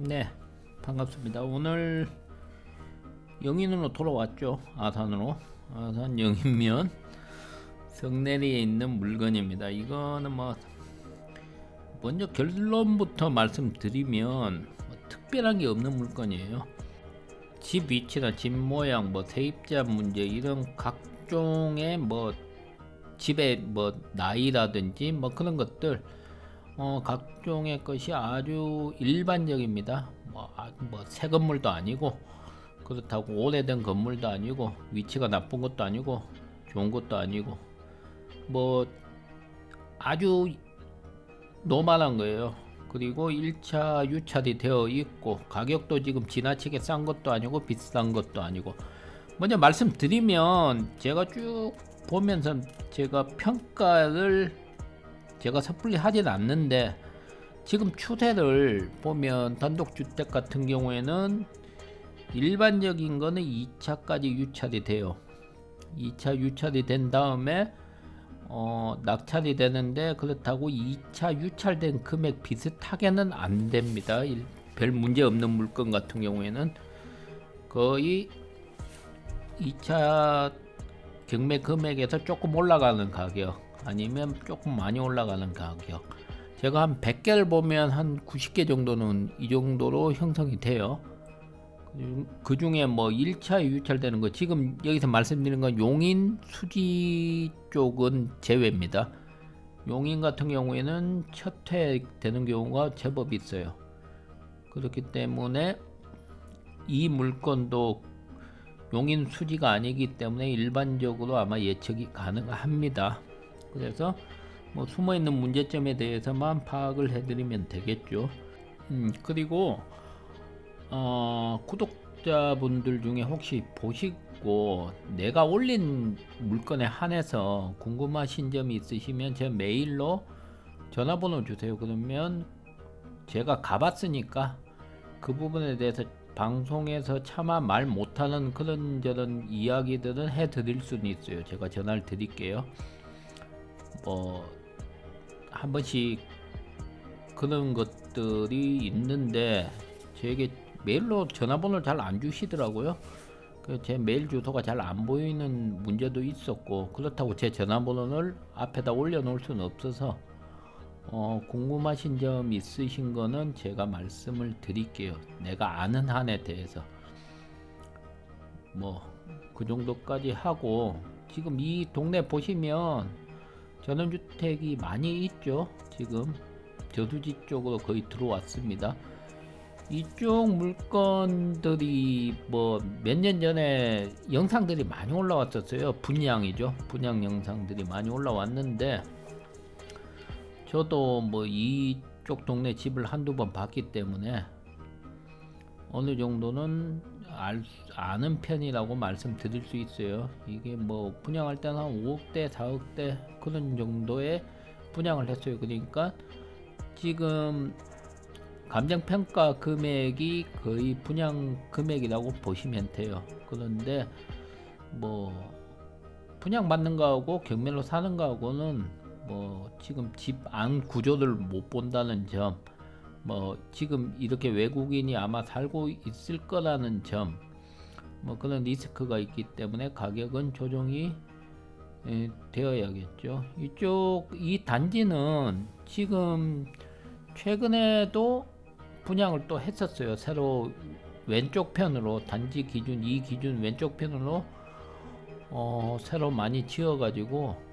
네, 반갑습니다. 오늘 영인으로 돌아왔죠. 아산으로. 아산 영인면 성내리에 있는 물건입니다. 이거는 뭐 먼저 결론부터 말씀드리면 뭐 특별한 게 없는 물건이에요. 집 위치나 집 모양, 뭐 세입자 문제 이런 각종의 뭐 집의 뭐 나이라든지 뭐 그런 것들 어, 각종의 것이 아주 일반적입니다. 뭐, 아, 뭐 새 건물도 아니고 그렇다고 오래된 건물도 아니고 위치가 나쁜 것도 아니고 좋은 것도 아니고 뭐 아주 노멀한 거예요. 그리고 1차 유찰이 되어 있고 가격도 지금 지나치게 싼 것도 아니고 비싼 것도 아니고 먼저 말씀드리면 제가 쭉 보면서 제가 평가를 제가 섣불리 하진 않는데 지금 추세를 보면 단독주택 같은 경우에는 일반적인 거는 2차까지 유찰이 돼요. 2차 유찰이 된 다음에 어, 낙찰이 되는데 그렇다고 2차 유찰된 금액 비슷하게는 안 됩니다. 일, 별 문제 없는 물건 같은 경우에는 거의 2차 경매 금액에서 조금 올라가는 가격 아니면 조금 많이 올라가는 가격. 제가 한 100개를 보면 한 90개 정도는 이 정도로 형성이 돼요. 그 중에 뭐 1차 유찰되는 거 지금 여기서 말씀드리는 건 용인 수지 쪽은 제외입니다. 용인 같은 경우에는 첫 회 되는 경우가 제법 있어요. 그렇기 때문에 이 물건도 용인 수지가 아니기 때문에 일반적으로 아마 예측이 가능합니다. 그래서 뭐 숨어 있는 문제점에 대해서만 파악을 해드리면 되겠죠. 음, 그리고 어, 구독자분들 중에 혹시 보시고 내가 올린 물건에 한해서 궁금하신 점이 있으시면 제 메일로 전화번호 주세요. 그러면 제가 가봤으니까 그 부분에 대해서 방송에서 차마 말 못하는 그런 저런 이야기들은 해드릴 수는 있어요. 제가 전화를 드릴게요. 뭐 한 번씩 그런 것들이 있는데 제게 메일로 전화번호를 잘 안 주시더라고요. 그제 메일 주소가 잘 안 보이는 문제도 있었고 그렇다고 제 전화번호를 앞에다 올려놓을 수는 없어서 어, 궁금하신 점 있으신 거는 제가 말씀을 드릴게요. 내가 아는 한에 대해서 뭐 그 정도까지 하고 지금 이 동네 보시면 전원주택이 많이 있죠. 지금 저수지 쪽으로 거의 들어왔습니다. 이쪽 물건들이 뭐 몇 년 전에 영상들이 많이 올라왔었어요. 분양이죠. 분양 영상들이 많이 올라왔는데 저도 뭐 이쪽 동네 집을 한두 번 봤기 때문에 어느 정도는 알, 아는 편이라고 말씀드릴 수 있어요. 이게 뭐 분양할 때는 한 5억대, 4억대 그런 정도의 분양을 했어요. 그러니까 지금 감정평가 금액이 거의 분양 금액이라고 보시면 돼요. 그런데 뭐 분양 받는 거하고 경매로 사는 거하고는 뭐 지금 집 안 구조를 못 본다는 점, 뭐 지금 이렇게 외국인이 아마 살고 있을 거라는 점, 뭐 그런 리스크가 있기 때문에 가격은 조정이 에, 되어야겠죠. 이쪽 이 단지는 지금 최근에도 분양을 또 했었어요. 새로 왼쪽 편으로 단지 기준 이 기준 왼쪽 편으로 어, 새로 많이 지어가지고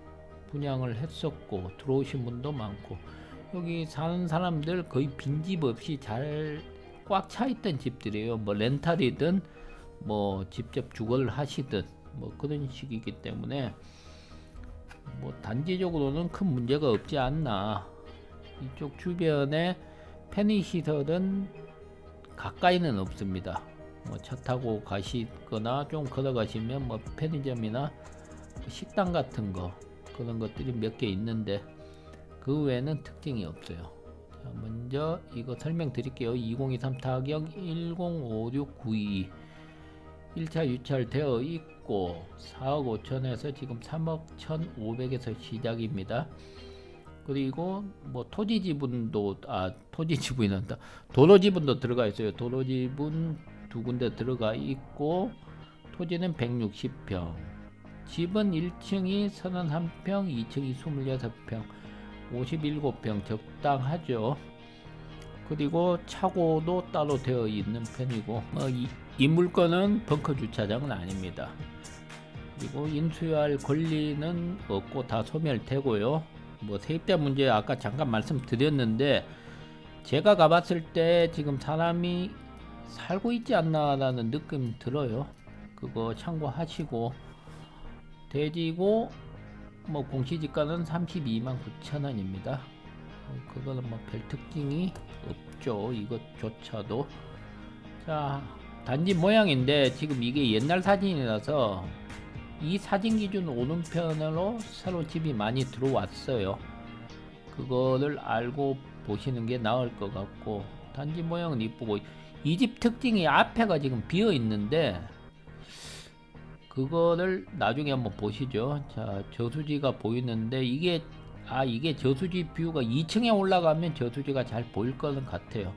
분양을 했었고 들어오신 분도 많고 여기 사는 사람들 거의 빈집 없이 잘 꽉 차 있던 집들이에요. 뭐 렌탈이든 뭐 직접 주거를 하시든 뭐 그런 식이기 때문에 뭐 단지적으로는 큰 문제가 없지 않나. 이쪽 주변에 편의 시설은 가까이는 없습니다. 뭐 차 타고 가시거나 좀 걸어가시면 뭐 편의점이나 식당 같은 거 그런 것들이 몇 개 있는데 그 외에는 특징이 없어요. 자, 먼저 이거 설명드릴게요. 2023 타경 105692 1차 유찰되어 있고 4억 5천에서 지금 3억 1,500에서 시작입니다. 그리고 뭐 토지 지분도 아 토지 지분이 다 도로 지분도 들어가 있어요. 도로 지분 두 군데 들어가 있고 토지는 160평. 집은 1층이 31평, 2층이 26평, 57평 적당하죠. 그리고 차고도 따로 되어 있는 편이고 어, 이, 이 물건은 벙커 주차장은 아닙니다. 그리고 인수할 권리는 없고 다 소멸되고요. 뭐 세입자 문제 아까 잠깐 말씀드렸는데 제가 가봤을 때 지금 사람이 살고 있지 않나라는 느낌 들어요. 그거 참고하시고 대지고 뭐 공시지가는 32만 9천 원입니다. 그거는 뭐 별 특징이 없죠. 이것조차도 자 단지 모양인데 지금 이게 옛날 사진이라서 이 사진 기준 오른편으로 새로 집이 많이 들어왔어요. 그거를 알고 보시는 게 나을 것 같고 단지 모양은 이쁘고 이 집 특징이 앞에가 지금 비어 있는데 그거를 나중에 한번 보시죠. 자 저수지가 보이는데 이게 아 이게 저수지 뷰가 2층에 올라가면 저수지가 잘 보일 거는 같아요.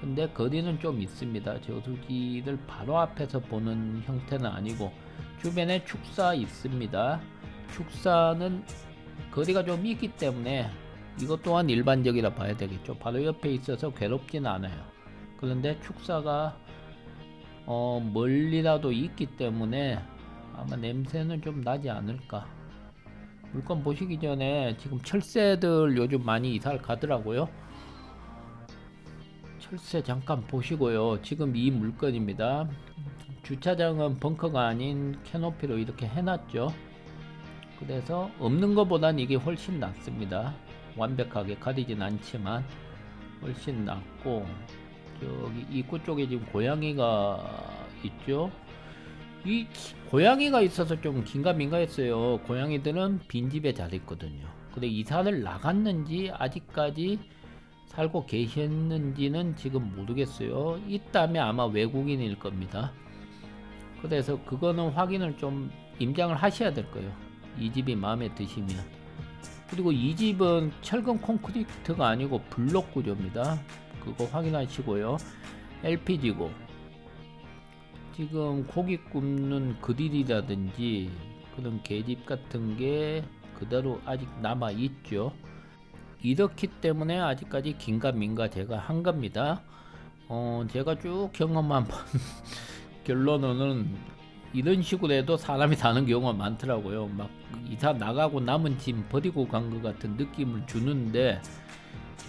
근데 거리는 좀 있습니다. 저수지를 바로 앞에서 보는 형태는 아니고 주변에 축사 있습니다. 축사는 거리가 좀 있기 때문에 이것 또한 일반적이라 봐야 되겠죠. 바로 옆에 있어서 괴롭지는 않아요. 그런데 축사가 어, 멀리라도 있기 때문에 아마 냄새는 좀 나지 않을까. 물건 보시기 전에 지금 철새들 요즘 많이 이사를 가더라고요. 철새 잠깐 보시고요. 지금 이 물건입니다. 주차장은 벙커가 아닌 캐노피로 이렇게 해놨죠. 그래서 없는 것보단 이게 훨씬 낫습니다. 완벽하게 가리진 않지만 훨씬 낫고 저기 입구 쪽에 지금 고양이가 있죠. 이 고양이가 있어서 좀 긴가민가했어요. 고양이들은 빈집에 잘 있거든요. 근데 이사를 나갔는지 아직까지 살고 계셨는지는 지금 모르겠어요. 있다면 아마 외국인일 겁니다. 그래서 그거는 확인을 좀 임장을 하셔야 될 거예요. 이 집이 마음에 드시면. 그리고 이 집은 철근 콘크리트가 아니고 블록 구조입니다. 그거 확인하시고요. LPG고 지금 고기 굽는 그릴이라든지 그런 계집 같은 게 그대로 아직 남아 있죠. 이렇기 때문에 아직까지 긴가민가 제가 한 겁니다. 어, 제가 쭉 경험한 결론은 이런 식으로 해도 사람이 사는 경우가 많더라고요. 막 이사 나가고 남은 짐 버리고 간 것 같은 느낌을 주는데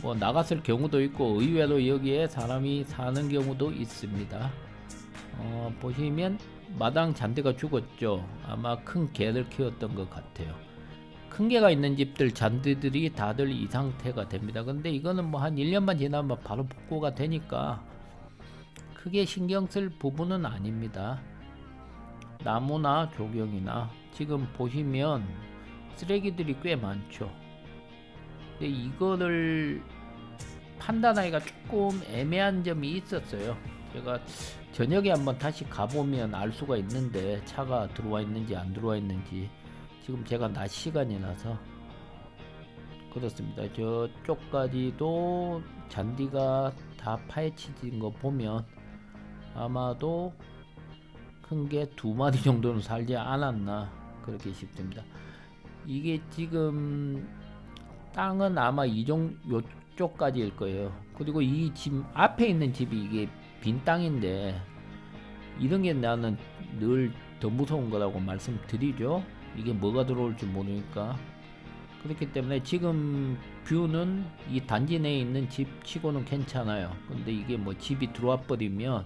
뭐 나갔을 경우도 있고 의외로 여기에 사람이 사는 경우도 있습니다. 어, 보시면 마당 잔디가 죽었죠. 아마 큰 개를 키웠던 것 같아요. 큰 개가 있는 집들 잔디들이 다들 이 상태가 됩니다. 근데 이거는 뭐 한 1년만 지나면 바로 복구가 되니까 크게 신경 쓸 부분은 아닙니다. 나무나 조경이나 지금 보시면 쓰레기들이 꽤 많죠. 근데 이거를 판단하기가 조금 애매한 점이 있었어요. 제가 저녁에 한번 다시 가보면 알 수가 있는데 차가 들어와 있는지 안 들어와 있는지 지금 제가 낮 시간이라서 그렇습니다. 저쪽까지도 잔디가 다 파헤쳐진 거 보면 아마도 큰 게 두 마리 정도는 살지 않았나 그렇게 싶습니다. 이게 지금 땅은 아마 이종 요쪽까지일 거예요. 그리고 이 집 앞에 있는 집이 이게 빈 땅인데 이런 게 나는 늘 더 무서운 거라고 말씀드리죠. 이게 뭐가 들어올지 모르니까 그렇기 때문에 지금 뷰는 이 단지 내에 있는 집 치고는 괜찮아요. 근데 이게 뭐 집이 들어와 버리면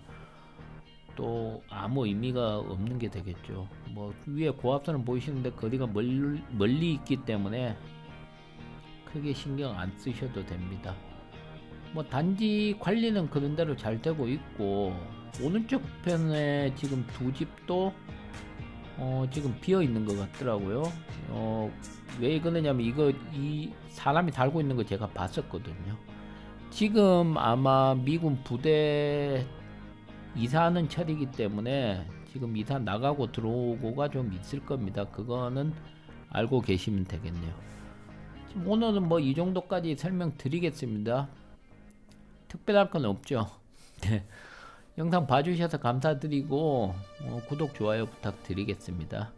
또 아무 의미가 없는 게 되겠죠. 뭐 위에 고압선은 보이시는데 거리가 멀리, 멀리 있기 때문에 크게 신경 안 쓰셔도 됩니다. 뭐 단지 관리는 그런 대로 잘 되고 있고 오른쪽 편에 지금 두 집도 어 지금 비어 있는 것 같더라고요. 어 왜 그러냐면 이거 이 사람이 달고 있는 거 제가 봤었거든요. 지금 아마 미군 부대 이사하는 철이기 때문에 지금 이사 나가고 들어오고가 좀 있을 겁니다. 그거는 알고 계시면 되겠네요. 오늘은 뭐 이 정도까지 설명드리겠습니다. 특별할 건 없죠. 네. 영상 봐주셔서 감사드리고 어, 구독 좋아요 부탁드리겠습니다.